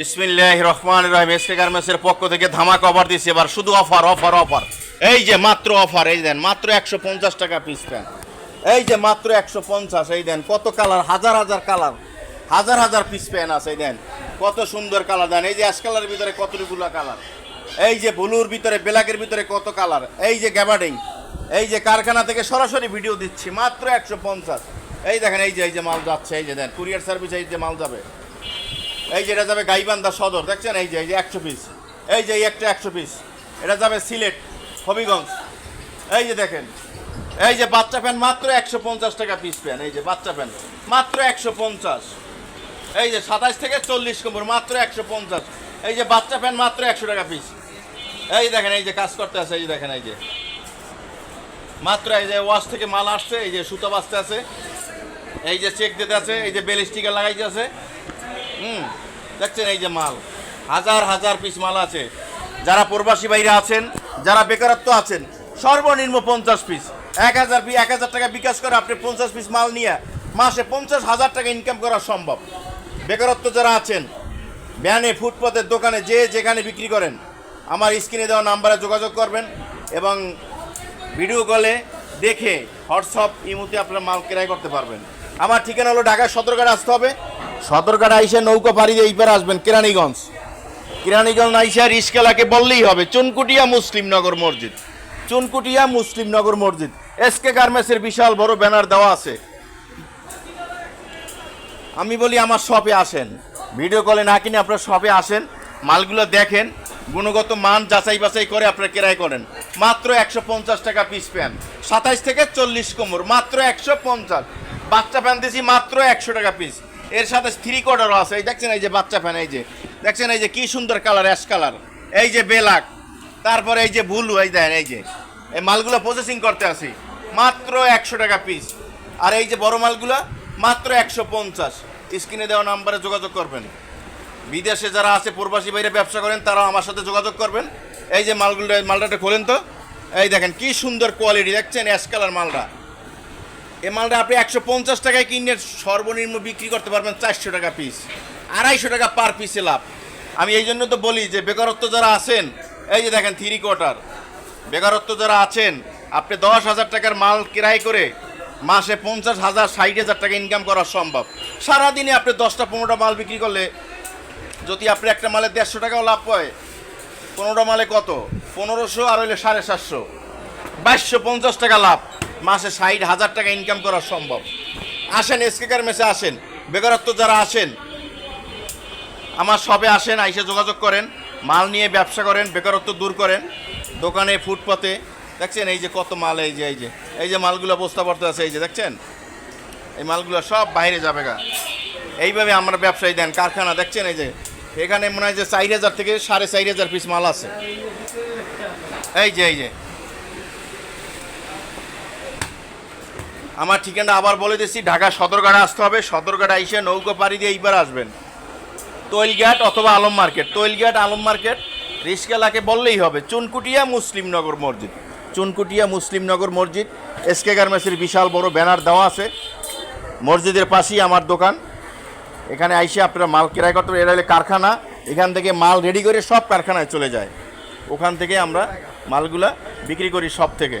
বিসমিল্লাহ রহমান রহিম এসকে গার্মেন্টসের পক্ষ থেকে ধামাক অফার দিচ্ছে এবার শুধু অফার অফার অফার এই যে মাত্র অফার এই দেন, মাত্র একশো পঞ্চাশ টাকা পিস প্যান্ট এই যে মাত্র একশো পঞ্চাশ, এই দেন, কত কালার হাজার হাজার কালার হাজার হাজার পিস প্যান্ট আছে, এই দেন। কত সুন্দর কালার দেন। এই যে অ্যাশ কালারের ভিতরে কতগুলো কালার এই যে ব্লুর ভিতরে ব্ল্যাকের ভিতরে কত কালার এই যে গ্যাবার্ডিং এই যে কারখানা থেকে সরাসরি ভিডিও দিচ্ছি, মাত্র একশো পঞ্চাশ। এই দেখেন, এই যে এই যে মাল যাচ্ছে, এই যে দেন কুরিয়ার সার্ভিস এই যে মাল যাবে। এই যে এটা যাবে গাইবান্ধা সদর দেখছেন এই যে এই যে একশো পিস এই যে একটা একশো পিস এটা যাবে সিলেট হবিগঞ্জ এই যে দেখেন এই যে বাচ্চা প্যান মাত্র একশো পঞ্চাশ টাকা পিস প্যান এই যে বাচ্চা প্যান মাত্র একশো পঞ্চাশ এই যে সাতাশ থেকে চল্লিশ কোমর মাত্র একশো পঞ্চাশ এই যে বাচ্চা প্যান মাত্র একশো টাকা পিস এই দেখেন এই যে কাজ করতে আছে এই যে দেখেন এই যে মাত্র এই যে ওয়াশ থেকে মাল আসছে এই যে সুতো বাঁচতে আছে এই যে চেক দিতে আছে এই যে বেল স্টিকার লাগাইতে আছে হুম, দেখছেন এই যে মাল। হাজার হাজার পিস মাল আছে। যারা প্রবাসী বাইরে আছেন, যারা বেকারত্ব আছেন, সর্বনিম্ন পঞ্চাশ পিস এক হাজার এক হাজার টাকা বিকাশ করে আপনি পঞ্চাশ পিস মাল নিয়ে মাসে পঞ্চাশ হাজার টাকা ইনকাম করা সম্ভব। বেকারত্ব যারা আছেন, ভ্যানে, ফুটপাতের দোকানে যে যেখানে বিক্রি করেন, আমার স্ক্রিনে দেওয়া নাম্বারে যোগাযোগ করবেন এবং ভিডিও কলে দেখে হোয়াটসঅ্যাপ, ইমুতে আপনার মাল ক্রয় করতে পারবেন। আমার ঠিকানা হলো ঢাকা সদরঘাট, আসতে হবে। সদরঘাট আইসে নৌকা পাড়ি দিয়ে এইবার আসবেন, কেরানীগঞ্জ। কেরানীগঞ্জ আইসা রিস্কেলাকে বললেই হবে, চুনকুটিয়া মুসলিম নগর মসজিদ। চুনকুটিয়া মুসলিম নগর মসজিদ। এসকে গার্মেন্টসের বিশাল বড় ব্যানার দেওয়া আছে। আমি বলি আমার শপে আসেন। ভিডিও কলে না কিনে আপনার শপে আসেন, মালগুলো দেখেন, গুণগত মান যাচাই বাছাই করে আপনারা কেরাই করেন। মাত্র একশো পঞ্চাশ টাকা পিস প্যান সাতাইশ থেকে চল্লিশ কোমর, মাত্র একশো পঞ্চাশ। বাচ্চা প্যান দিয়েছি মাত্র একশো টাকা পিস এর সাথে থ্রি কোয়ার্টারও আছে। এই দেখছেন এই যে বাচ্চা ফ্যান এই যে। দেখছেন এই যে কি সুন্দর কালার অ্যাশ কালার এই যে বেলাক। তারপরে এই যে বুলু, এই দেখেন, এই যে। এই মালগুলো প্রসেসিং করতে আসি মাত্র একশো টাকা পিস আর এই যে বড় মালগুলো, মাত্র একশো পঞ্চাশ। স্ক্রিনে দেওয়া নাম্বারে যোগাযোগ করবেন। বিদেশে যারা আছে, প্রবাসী বাইরে ব্যবসা করেন তারা আমার সাথে যোগাযোগ করবেন। এই যে মালগুলো মালটাটা খোলেন তো। এই দেখেন, কি সুন্দর কোয়ালিটি দেখছেন অ্যাশ কালার মালটা। এই মালটা আপনি একশো পঞ্চাশ টাকায় কিনে সর্বনিম্ন বিক্রি করতে পারবেন চারশো টাকা পিস আড়াইশো টাকা পার পিসে লাভ। আমি এই জন্য তো বলি যে, বেকারত্ব যারা আছেন, এই যে দেখেন থ্রি কোয়ার্টার বেকারত্ব যারা আছেন, আপনি দশ হাজার টাকার মাল কিরাই করে মাসে পঞ্চাশ হাজার, ষাট হাজার টাকা ইনকাম করা সম্ভব। সারাদিনে আপনি দশটা পনেরোটা মাল বিক্রি করলে, যদি আপনি একটা মালে দেড়শো টাকাও লাভ পায় পনেরোটা মালে কত? পনেরোশো আর হইলে সাড়ে সাতশো। বাইশশো পঞ্চাশ টাকা লাভ। মাসে ষাট হাজার টাকা ইনকাম করা সম্ভব। আসেন এসকেকার মেসে আসেন। বেকারত্ব যারা আসেন আমার সবে আসেন, আইসে যোগাযোগ করেন, মাল নিয়ে ব্যবসা করেন, বেকারত্ব দূর করেন, দোকানে, ফুটপাতে, দেখছেন? এই যে কত মাল, এই যে এই যে এই যে মালগুলো বস্তা পড়তে আছে, এই যে, দেখছেন? এই মালগুলো সব বাইরে যাবে গা। এইভাবে আমরা ব্যবসায়ী দেন, কারখানা, দেখছেন? এই যে, এখানে মনে হয় যে চার হাজার থেকে সাড়ে চার হাজার পিস মাল আছে। এই যে এই যে আমার ঠিকানা আবার বলে দিচ্ছি, ঢাকা সদরঘাটে আসতে হবে। সদরঘাট আইসে নৌকো পাড়ি দিয়ে এইবার আসবেন। তৈলঘাট অথবা আলম মার্কেট। তৈলঘাট, আলম মার্কেট, রিস্কেলাকে বললেই হবে। চুনকুটিয়া মুসলিমনগর মসজিদ। চুনকুটিয়া মুসলিমনগর মসজিদ। এসকে গার্মেন্টসের বিশাল বড় ব্যানার দেওয়া আছে। মসজিদের পাশেই আমার দোকান। এখানে আইসে আপনারা মাল কেরাই করতে। এটা হলে কারখানা। এখান থেকে মাল রেডি করে সব কারখানায় চলে যায়। ওখান থেকে আমরা মালগুলা বিক্রি করি সব থেকে।